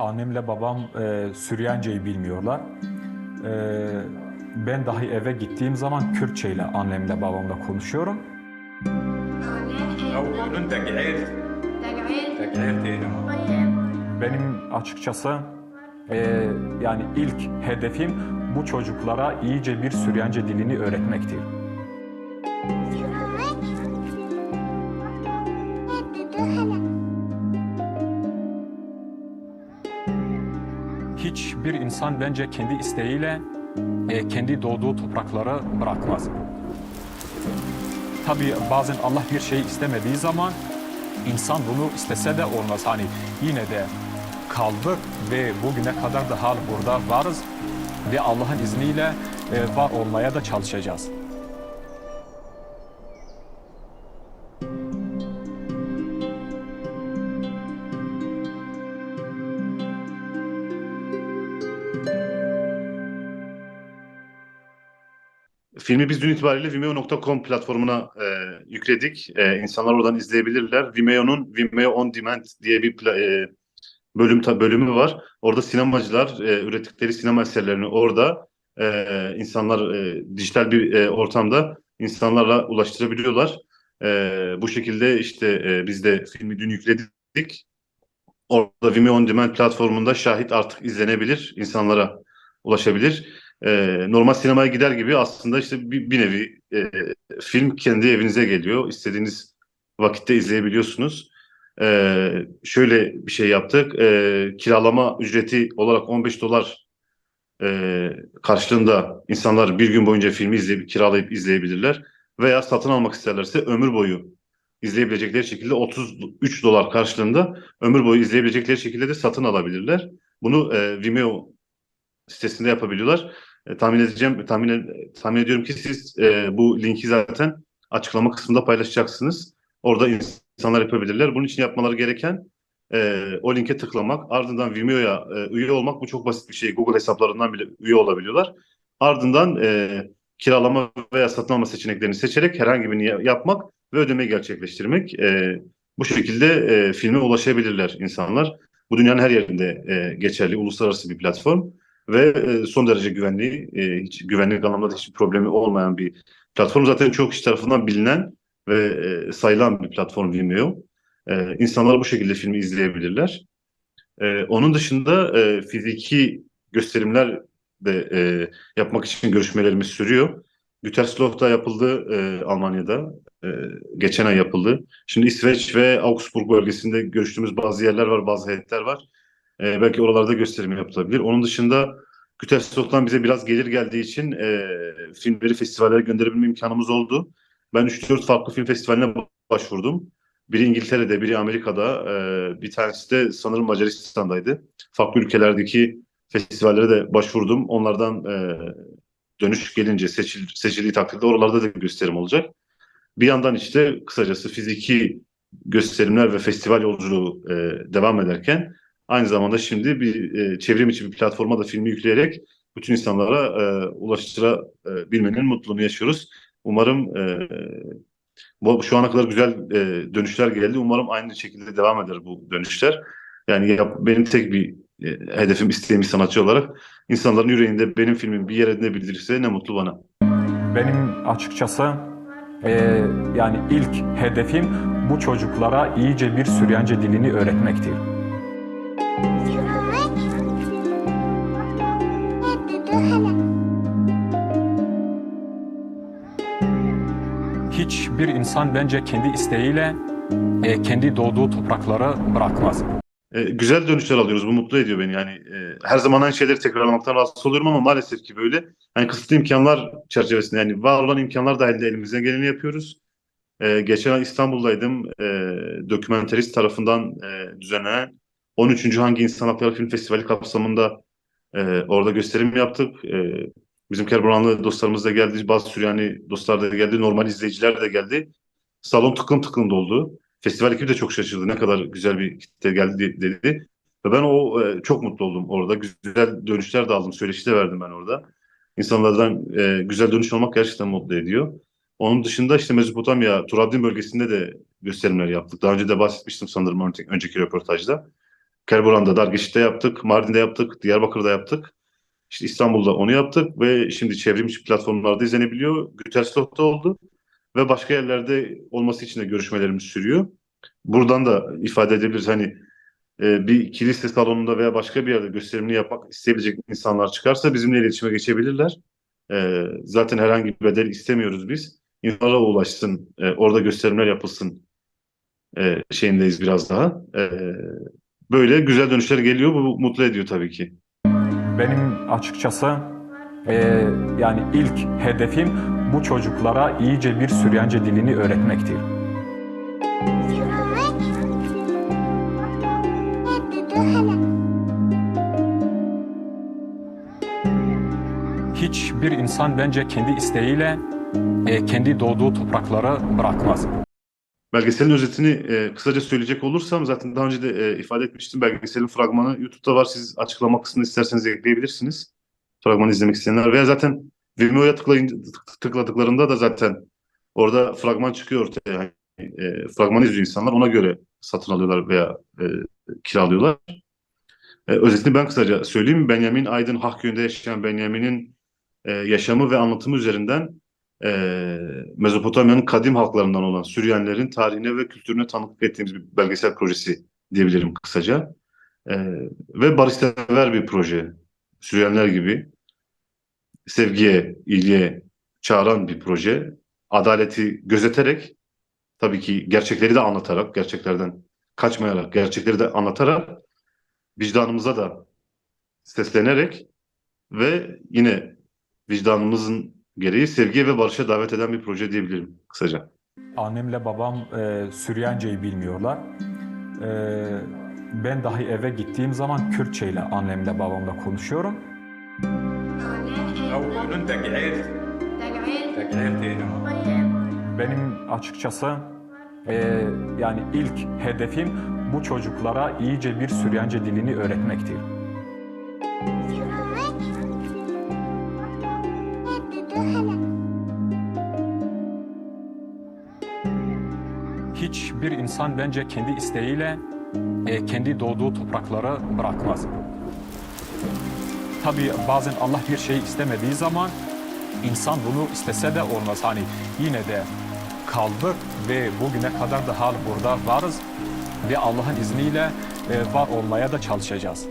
Annemle babam e, Süryance'yi bilmiyorlar. E, ben dahi eve gittiğim zaman Kürtçe ile annemle babamla konuşuyorum. Benim açıkçası e, yani ilk hedefim bu çocuklara iyice bir Süryanice dilini öğretmektir. Hala Hiçbir insan bence kendi isteğiyle e, kendi doğduğu toprakları bırakmaz. Tabii bazen Allah bir şey istemediği zaman insan bunu istese de olmaz. Hani yine de kaldık ve bugüne kadar da hal burada varız ve Allah'ın izniyle e, var olmaya da çalışacağız. Filmi biz dün itibariyle Vimeo.com platformuna e, yükledik. E, insanlar oradan izleyebilirler. Vimeo'nun Vimeo On Demand diye bir e, bölüm bölümü var. Orada sinemacılar e, ürettikleri sinema eserlerini orada e, insanlar e, dijital bir e, ortamda insanlarla ulaştırabiliyorlar. E, bu şekilde işte e, biz de filmi dün yükledik. Orada Vimeo On Demand platformunda şahit artık izlenebilir, insanlara ulaşabilir e, normal sinemaya gider gibi aslında işte bir, bir nevi e, film kendi evinize geliyor. İstediğiniz vakitte izleyebiliyorsunuz. E, şöyle bir şey yaptık. E, kiralama ücreti olarak 15 dolar e, karşılığında insanlar bir gün boyunca filmi izleyip kiralayıp izleyebilirler. Veya satın almak isterlerse ömür boyu izleyebilecekleri şekilde 33 dolar karşılığında ömür boyu izleyebilecekleri şekilde de satın alabilirler. Bunu e, Vimeo sitesinde yapabiliyorlar. E, tahmin edeceğim, tahmin, tahmin ediyorum ki siz e, bu linki zaten açıklama kısmında paylaşacaksınız. Orada insanlar yapabilirler. Bunun için yapmaları gereken e, o linke tıklamak, ardından Vimeo'ya e, üye olmak. Bu çok basit bir şey. Google hesaplarından bile üye olabiliyorlar. Ardından e, kiralama veya satın alma seçeneklerini seçerek herhangi birini ya- yapmak ve ödeme gerçekleştirmek. E, bu şekilde e, filme ulaşabilirler insanlar. Bu dünyanın her yerinde e, geçerli, uluslararası bir platform ve e, son derece güvenli, e, hiç güvenlik anlamında da hiçbir problemi olmayan bir platform. Zaten çok kişi tarafından bilinen ve e, sayılan bir platform Vimeo. E, insanlar bu şekilde filmi izleyebilirler. Onun dışında fiziki gösterimler de yapmak için görüşmelerimiz sürüyor. Gütersloh'ta yapıldı Almanya'da. Geçen ay yapıldı. Şimdi İsveç ve Augsburg bölgesinde görüştüğümüz bazı yerler var, bazı heyetler var. E, belki oralarda gösterim yapılabilir. Onun dışında Gütersloh'tan bize biraz gelir geldiği için e, filmleri festivallere gönderebilme imkanımız oldu. Ben 3-4 farklı film festivaline başvurdum. Biri İngiltere'de, biri Amerika'da, e, bir tanesi de sanırım Macaristan'daydı. Farklı ülkelerdeki festivallere de başvurdum. Onlardan e, dönüş gelince seçil, seçildiği takdirde oralarda da gösterim olacak. Bir yandan işte kısacası fiziki gösterimler ve festival yolculuğu e, devam ederken aynı zamanda şimdi bir e, çevrim içi bir platforma da filmi yükleyerek bütün insanlara e, ulaştırabilmenin mutluluğunu yaşıyoruz. Umarım e, bu şu ana kadar güzel e, dönüşler geldi. Umarım aynı şekilde devam eder bu dönüşler. Yani yap, benim tek bir e, hedefim, isteğim sanatçı olarak insanların yüreğinde benim filmim bir yer edinebilirse ne mutlu bana. Benim açıkçası e, yani ilk hedefim bu çocuklara iyice bir Süryance dilini öğretmektir. Hiçbir insan bence kendi isteğiyle e, kendi doğduğu toprakları bırakmaz. E, güzel dönüşler alıyoruz. Bu mutlu ediyor beni. Yani e, her zaman aynı şeyleri tekrarlamaktan rahatsız oluyorum ama maalesef ki böyle. Yani kısıtlı imkanlar çerçevesinde yani var olan imkanlar dahilinde elimizden geleni yapıyoruz. E, geçen ay İstanbul'daydım. E, dokümenterist tarafından e, düzenlenen 13. Hangi İnsan Hakları Film Festivali kapsamında e, orada gösterim yaptık. E, bizim Kerboranlı dostlarımız da geldi. Bazı Süryani dostlar da geldi. Normal izleyiciler de geldi. Salon tıklım tıklım doldu. Festival ekibi de çok şaşırdı. Ne kadar güzel bir kitle geldi dedi. Ve ben o e, çok mutlu oldum orada. Güzel dönüşler de aldım. Söyleşi de verdim ben orada. İnsanlardan e, güzel dönüş olmak gerçekten mutlu ediyor. Onun dışında işte Mezopotamya, Turabdin bölgesinde de gösterimler yaptık. Daha önce de bahsetmiştim sanırım önceki, röportajda. Kerboran'da, Dargiş'te yaptık, Mardin'de yaptık, Diyarbakır'da yaptık. İşte İstanbul'da onu yaptık ve şimdi çevrimiçi platformlarda izlenebiliyor. Gütersloh'ta oldu ve başka yerlerde olması için de görüşmelerimiz sürüyor. Buradan da ifade edebiliriz hani e, bir kilise salonunda veya başka bir yerde gösterimini yapmak isteyebilecek insanlar çıkarsa bizimle iletişime geçebilirler. E, zaten herhangi bir bedel istemiyoruz biz. İnsanlara ulaşsın, e, orada gösterimler yapılsın şeyindeyiz biraz daha. Böyle güzel dönüşler geliyor. Bu mutlu ediyor tabii ki. Benim açıkçası e, yani ilk hedefim bu çocuklara iyice bir Süryance dilini öğretmektir. Hiçbir insan bence kendi isteğiyle e, kendi doğduğu toprakları bırakmaz. Belgeselin özetini e, kısaca söyleyecek olursam zaten daha önce de e, ifade etmiştim. Belgeselin fragmanı YouTube'da var. Siz açıklama kısmını isterseniz ekleyebilirsiniz. Fragmanı izlemek isteyenler veya zaten Vimeo'ya tıkladıklarında da zaten orada fragman çıkıyor ortaya. Yani, e, fragmanı izliyor insanlar. Ona göre satın alıyorlar veya e, kiralıyorlar. E, özetini ben kısaca söyleyeyim. Benjamin Aydın Hakköy'ünde yaşayan Benjamin'in e, yaşamı ve anlatımı üzerinden e, Mezopotamya'nın kadim halklarından olan Süryanilerin tarihine ve kültürüne tanıklık ettiğimiz bir belgesel projesi diyebilirim kısaca. E, ve barışsever bir proje. Süryaniler gibi sevgiye, iyiliğe çağıran bir proje. Adaleti gözeterek, tabii ki gerçekleri de anlatarak, gerçeklerden kaçmayarak, gerçekleri de anlatarak, vicdanımıza da seslenerek ve yine vicdanımızın gereği sevgiye ve barışa davet eden bir proje diyebilirim kısaca. Annemle babam e, Süryanice'yi bilmiyorlar. E, ben dahi eve gittiğim zaman Kürtçe ile annemle babamla konuşuyorum. Benim açıkçası e, yani ilk hedefim bu çocuklara iyice bir Süryanice dilini öğretmektir. Hiçbir insan bence kendi isteğiyle e, kendi doğduğu toprakları bırakmaz. Tabii bazen Allah bir şey istemediği zaman insan bunu istese de olmaz. Hani yine de kaldık ve bugüne kadar da hal burada varız ve Allah'ın izniyle e, var olmaya da çalışacağız.